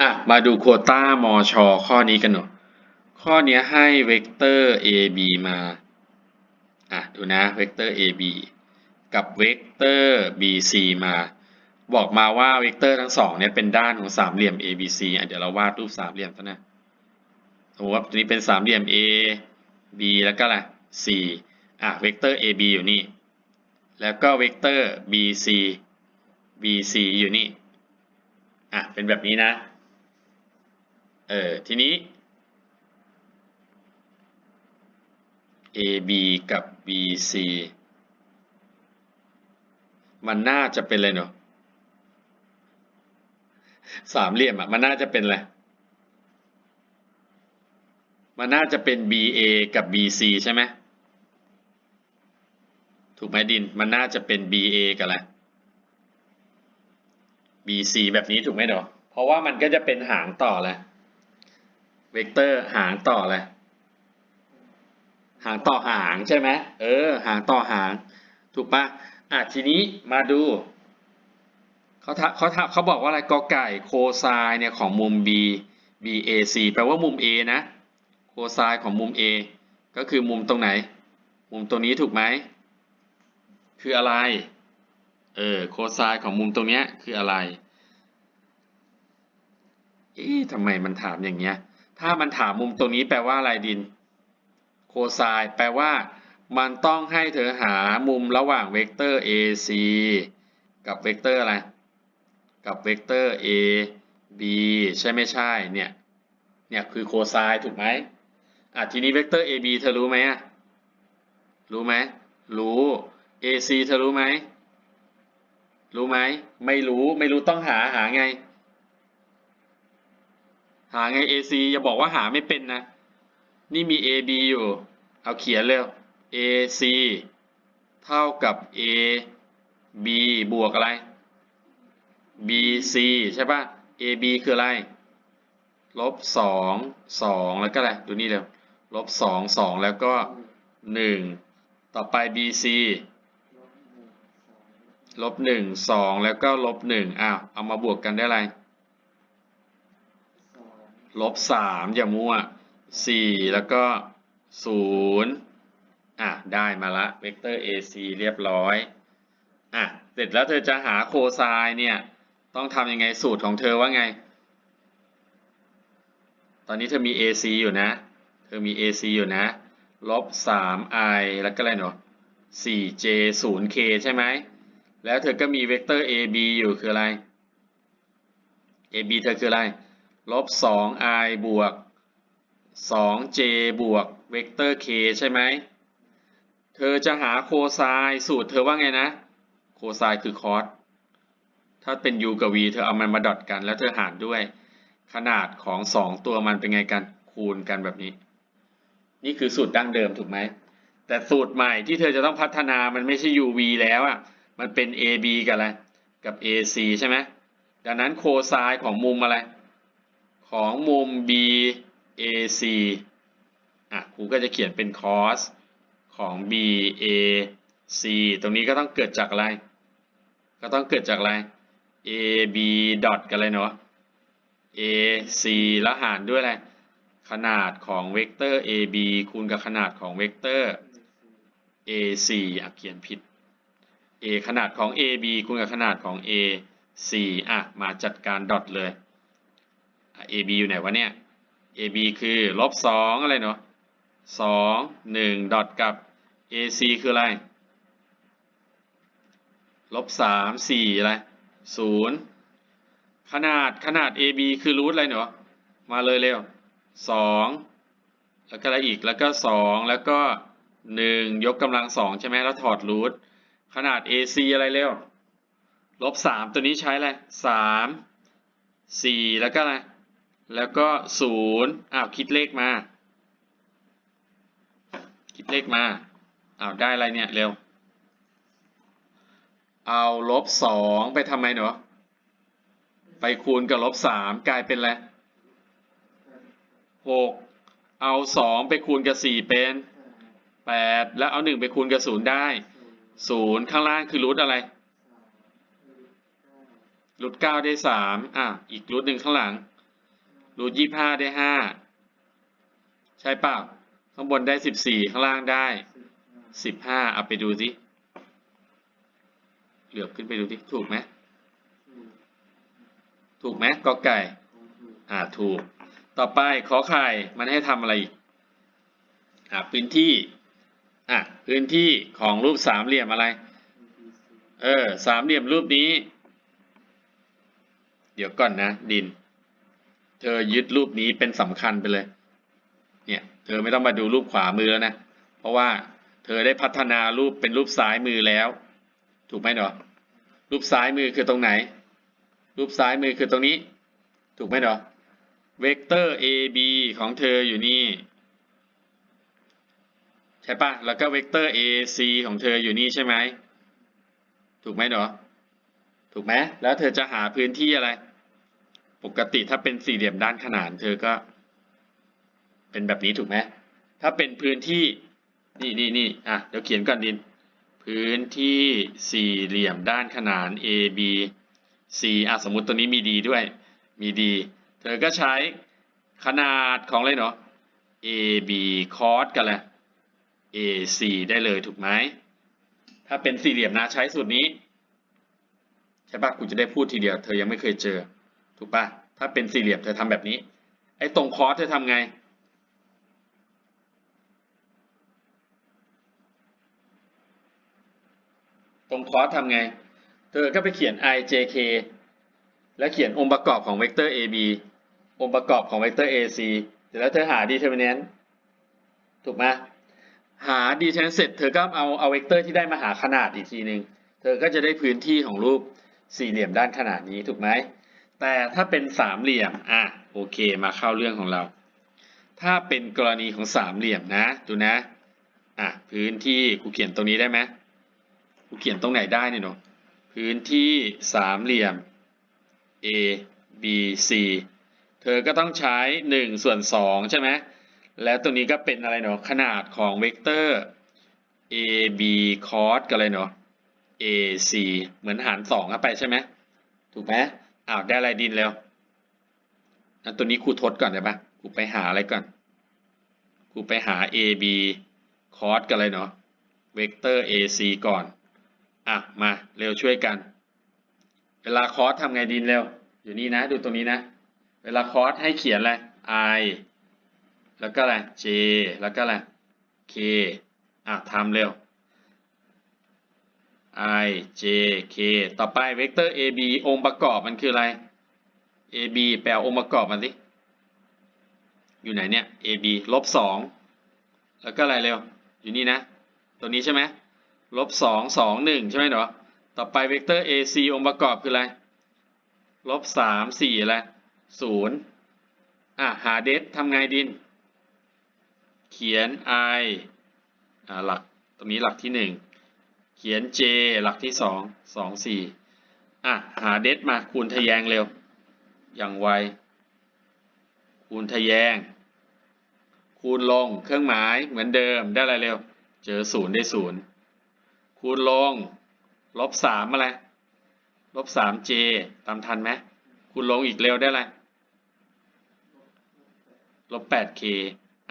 อะ มาดูโคต้ามอชอข้อนี้กันหน่อย ข้อนี้ให้เวกเตอร์ ab มา อะ ดูนะ เวกเตอร์ ab กับเวกเตอร์ bc มา บอกมาว่าเวกเตอร์ทั้งสองเนี่ยเป็นด้านของสามเหลี่ยม abc อะเดี๋ยวเราวาดรูปสามเหลี่ยมซะนะสมมติว่าตัวนี้เป็นสามเหลี่ยม a b แล้วก็อะไร c อะ เวกเตอร์ ab อยู่นี่ แล้วก็เวกเตอร์ bc bc อยู่นี่ อะเป็นแบบนี้นะ เออทีนี้ AB กับ BC มันน่าจะเป็นอะไรเนาะสามเหลี่ยมอะมันน่าจะเป็นอะไร มันน่าจะเป็น BA กับ BC ใช่ไหมถูกไหมดิน มันน่าจะเป็น BA กับอะไร BC แบบนี้ถูกไหมเนาะเพราะว่ามันก็จะเป็นหางต่อแหละเวกเตอร์หางต่อเลยหางต่อหางใช่ไหมเออ หางต่อหาง ถูกปะอะทีนี้มาดูเขาทเขาทเขาบอกว่าอะไรกอไก่โคไซน์เนี่ยของมุม B BAC แปลว่ามุม A นะ โคไซน์ของมุม A ก็คือมุมตรงไหน มุมตรงนี้ถูกไหม คืออะไร เออ โคไซน์ของมุมตรงเนี้ยคืออะไร เอ๊ะทำไมมันถามอย่างเงี้ย ถ้ามันถามมุมตรงนี้แปลว่าอะไรดิน โคไซน์แปลว่า มันต้องให้เธอหามุมระหว่างเวกเตอร์ AC กับเวกเตอร์อะไร กับเวกเตอร์ AB ใช่ไม่ใช่เนี่ย เนี่ยคือโคไซน์ถูกไหมอะทีนี้เวกเตอร์ AB เธอรู้ไหมอะ รู้ไหม รู้ AC เธอรู้ไหม รู้ไหม ไม่รู้ ไม่รู้ต้องหาหาไง หาไง AC อย่าบอกว่าหาไม่เป็นนะ นี่มี AB อยู่ เอาเขียนเร็ว AC เท่ากับ AB บวกอะไร BC ใช่ป่ะ AB คืออะไร ลบสองสองแล้วก็อะไร ดูนี่เร็ว ลบสองสองแล้วก็หนึ่งต่อไป BC ลบหนึ่งสองแล้วก็ลบหนึ่งอ้าว เอามาบวกกันได้อะไร ลบสามอย่ามั่วสี่แล้วก็ศูนย์อะได้มาละเวกเตอร์ AC เรียบร้อยอะเสร็จแล้วเธอจะหาโคไซน์เนี่ย ต้องทำยังไงสูตรของเธอว่าไง ตอนนี้เธอมี AC อยู่นะ เธอมี AC อยู่นะลบ 3i แล้วก็อะไรเนาะ 4j 0k ใช่ไหม แล้วเธอก็มีเวกเตอร์ AB อยู่คืออะไร AB เธอคืออะไร ลบ 2i บวก 2j บวกเวกเตอร์ k ใช่ไหม เธอจะหาโคไซน์สูตรเธอว่าไงนะ โคไซน์คือคอส ถ้าเป็น u กับ v เธอเอามันมาดอทกัน แล้วเธอหารด้วย ขนาดของ 2 ตัวมันเป็นไงกัน คูณกันแบบนี้ นี่คือสูตรดั้งเดิมถูกไหม แต่สูตรใหม่ที่เธอจะต้องพัฒนามันไม่ใช่ uv แล้วอะ มันเป็น ab กับอะไร กับ ac ใช่ไหม ดังนั้นโคไซน์ของมุมอะไร ของมุม BAC อะครูก็จะเขียนเป็น cos ของ BAC ตรงนี้ก็ต้องเกิดจากอะไร ก็ต้องเกิดจากอะไร AB ดอทกันเลยเนาะ AC แล้วหารด้วยอะไร ขนาดของเวกเตอร์ AB คูณกับขนาดของเวกเตอร์ AC อะเขียนผิด A ขนาดของ AB คูณกับขนาดของ AC อะ มาจัดการดอทเลย AB อยู่ไหนวะเนี่ย AB คือลบสองอะไรเนาะสองหนึ่งดอทกับ AC คืออะไรลบสามสี่อะไรศูนย์ขนาดขนาด AB คือรูทอะไรเนาะมาเลยเร็วสองแล้วก็อะไรอีกแล้วก็สองแล้วก็หนึ่งยกกำลังสองใช่ไหมแล้วถอดรูทขนาด AC อะไรเร็วลบสามตัวนี้ใช้อะไรสามสี่แล้วก็อะไร แล้วก็ศูนย์อ้าวคิดเลขมา คิดเลขมาอ้าวได้อะไรเนี่ยเร็ว เอาลบสองไปทำไมเนาะไปคูณกับลบสามกลายเป็นอะไรหกเอาสองไปคูณกับสี่เป็นแปดแล้วเอาหนึ่งไปคูณกับศูนย์ได้ศูนย์ข้างล่างคือรูทอะไรรูทเก้าได้สามอะอีกรูทหนึ่งข้างหลัง รูทยี่ห้าได้ห้าใช่เปล่าข้างบนได้สิบสี่ข้างล่างได้สิบห้าเอาไปดูสิเหลือบขึ้นไปดูสิถูกไหมถูกไหมกอไก่ อ่าถูก ต่อไปขอไข่มันให้ทำอะไรอีกอ่าพื้นที่อะพื้นที่ของรูปสามเหลี่ยมอะไร เออสามเหลี่ยมรูปนี้ เดี๋ยวก่อนนะดิน เธอยึดรูปนี้เป็นสำคัญไปเลย เนี่ย เธอไม่ต้องมาดูรูปขวามือแล้วนะ เพราะว่าเธอได้พัฒนารูปเป็นรูปซ้ายมือแล้ว ถูกไหมเนาะรูปซ้ายมือคือตรงไหน รูปซ้ายมือคือตรงนี้ ถูกไหมเนาะเวกเตอร์ AB ของเธออยู่นี่ ใช่ปะแล้วก็เวกเตอร์ AC ของเธออยู่นี่ใช่ไหม ถูกไหมเนาะถูกไหมแล้วเธอจะหาพื้นที่อะไร ปกติถ้าเป็นสี่เหลี่ยมด้านขนานเธอก็ เป็นแบบนี้ถูกไหมถ้าเป็นพื้นที่นี่นี่นี่อะเดี๋ยวเขียนก่อนดิน พื้นที่สี่เหลี่ยมด้านขนาน AB C อะสมมติตัวนี้มี D ด้วย มี D เธอก็ใช้ขนาดของอะไรเนาะ AB cos กันแหละ AC ได้เลยถูกไหม ถ้าเป็นสี่เหลี่ยมนะใช้สูตรนี้ ใช่ปะกูจะได้พูดทีเดียว เธอยังไม่เคยเจอ ถูกปะถ้าเป็นสี่เหลี่ยมเธอทำแบบนี้ ไอ้ตรงคอสเธอทำไง ตรงคอสทำไง เธอก็ไปเขียน ijk แล้วเขียนองค์ประกอบของเวกเตอร์ ab องค์ประกอบของเวกเตอร์ ac เสร็จแล้วเธอหา determinant ถูกไหมหา determinant เสร็จเธอก็เอาเอาเวกเตอร์ที่ได้มาหาขนาดอีกทีหนึ่งเธอก็จะได้พื้นที่ของรูปสี่เหลี่ยมด้านขนาดนี้ถูกไหม แต่ถ้าเป็นสามเหลี่ยมอะโอเคมาเข้าเรื่องของเรา ถ้าเป็นกรณีของสามเหลี่ยมนะ ดูนะอะพื้นที่กูเขียนตรงนี้ได้ไหมกูเขียนตรงไหนได้เนี่ยเนาะพื้นที่สามเหลี่ยม A B C เธอก็ต้องใช้หนึ่งส่วนสองใช่ไหมแล้วตรงนี้ก็เป็นอะไรเนาะขนาดของเวกเตอร์ A B cos กันเลยเนาะ A C เหมือนหารสองเข้าไปใช่ไหมถูกไหม อ้าวได้อะไรดินแล้วนั้นตัวนี้ครูทดก่อนได้ปะครูไปหาอะไรก่อนครูไปหา A B cos กันเลยเนาะเวกเตอร์ A C ก่อน อะ มาเร็วช่วยกัน เวลาคอสทำไงดินเร็ว อยู่นี่นะ ดูตรงนี้นะ เวลาคอสให้เขียนอะไร i แล้วก็อะไร j แล้วก็อะไร k อะทำเร็ว i j k ต่อไปเวกเตอร์ ab องค์ประกอบมันคืออะไร ab แปลองค์ประกอบมันสิ อยู่ไหนเนี่ย ab ลบสองแล้วก็อะไรเร็ว อยู่นี่นะ ตัวนี้ใช่ไหมลบสองสองหนึ่งใช่ไหมเนาะต่อไปเวกเตอร์ ac องค์ประกอบคืออะไร ลบสามสี่อะไรศูนย์อะหาเดฟทำไงดิน เขียน i อ่าหลัก ตรงนี้หลักที่หนึ่ง เขียน j หลักที่สองสองสี่อะ หาเดฟมาคูณทะแยงเร็ว อย่างไว คูณทะแยง คูณลงเครื่องหมายเหมือนเดิมได้อะไรเร็ว เจอศูนย์ได้ศูนย์คูณลง ลบสามอะไร ลบสาม j ตามทันไหมคูณลงอีกเร็วได้อะไรลบแปด k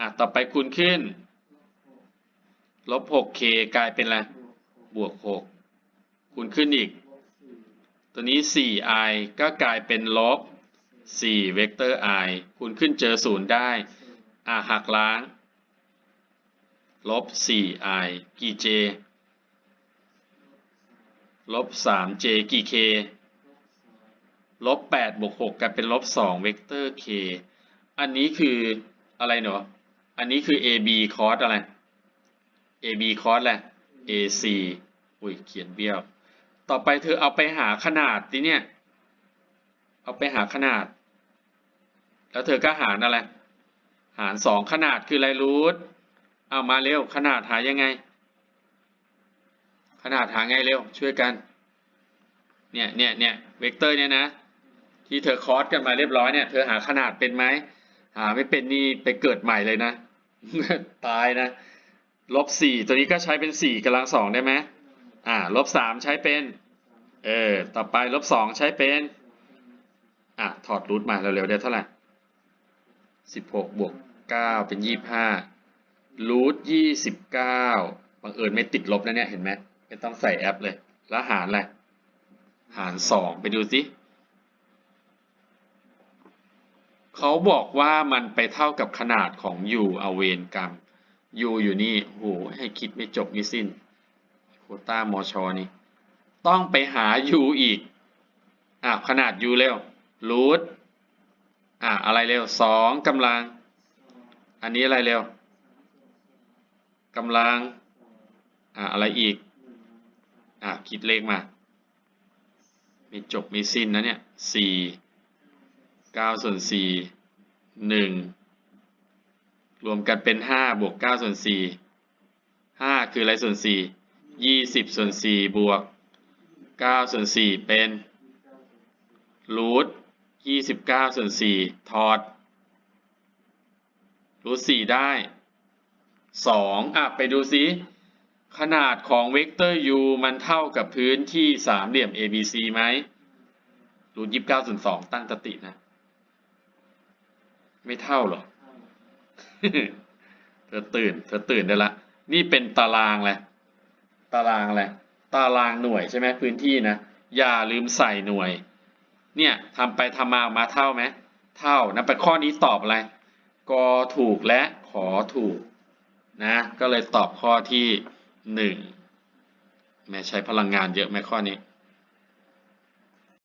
อะ ต่อไปคูณขึ้น ลบหก k กลายเป็นอะไร บวกหกคูณขึ้นอีก ตัวนี้สี่ i ก็กลายเป็นลบสี่เวกเตอร์ i คูณขึ้นเจอศูนย์ได้ อะหักล้าง ลบสี่ i กี่ j ลบสาม j กี่ k ลบแปดบวกหกกลายเป็นลบสองเวกเตอร์ k อันนี้คืออะไรเนาะอันนี้คือ ab cos อะไร ab cos อะไร ac อุ้ยเขียนเบี้ยว ต่อไปเธอเอาไปหาขนาดดิเนี่ย เอาไปหาขนาด แล้วเธอก็หารอะไร หารสองขนาดคืออะไรรูทเอามาเร็ว ขนาดหายังไง ขนาดหาไงเร็ว ช่วยกัน เนี่ยเนี่ยเนี่ยเวกเตอร์เนี่ยนะ ที่เธอคอสกันมาเรียบร้อยเนี่ย เธอหาขนาดเป็นไหม หาไม่เป็นนี่ไปเกิดใหม่เลยนะ ตายนะ ลบสี่ตัวนี้ก็ใช้เป็นสี่กำลังสองได้ไหมอ่าลบสามใช้เป็นเออต่อไปลบสองใช้เป็นอะถอดรูทมาเร็วๆได้เท่าไหร่สิบหกบวกเก้าเป็นยี่ห้ารูทยี่สิบเก้าบังเอิญไม่ติดลบนะเนี่ยเห็นไหมไม่ต้องใส่แอปเลย แล้วหารอะไรหารสองไปดูสิเขาบอกว่ามันไปเท่ากับขนาดของ u เอาเวนกรรม u อยู่นี่โหให้คิดไม่จบไม่สิ้นโคต้ามอชอนี่ ต้องไปหา u อีกอะขนาด u เร็วรูทอะอะไรเร็วสองกำลัง อันนี้อะไรเร็วกำลังอะอะไรอีกอะคิดเลขมา ไม่จบไม่สิ้นนะเนี่ยสี่เก้าส่วนสี่หนึ่ง รวมกันเป็นห้าบวกเก้าส่วนสี่ห้าคืออะไรส่วนสี่ยี่สิบส่วนสี่บวกเก้าส่วนสี่เป็นรูทยี่สิบเก้าส่วนสี่ถอดรูทสี่ได้สองอะ ไปดูซิขนาดของเวกเตอร์ u มันเท่ากับพื้นที่สามเหลี่ยม ABC ไหมรูทยี่สิบเก้าส่วนสองตั้งสตินะ ไม่เท่าหรอ เธอตื่น เธอตื่นได้ละ นี่เป็นตารางแหละตารางอะไรตารางหน่วยใช่ไหมพื้นที่นะ อย่าลืมใส่หน่วย เนี่ยทำไปทำมาออกมาเท่าไหม เท่านะไปข้อนี้ตอบอะไรกอถูกและขอถูกนะ ก็เลยตอบข้อที่หนึ่งแม่ใช้พลังงานเยอะไหมข้อนี้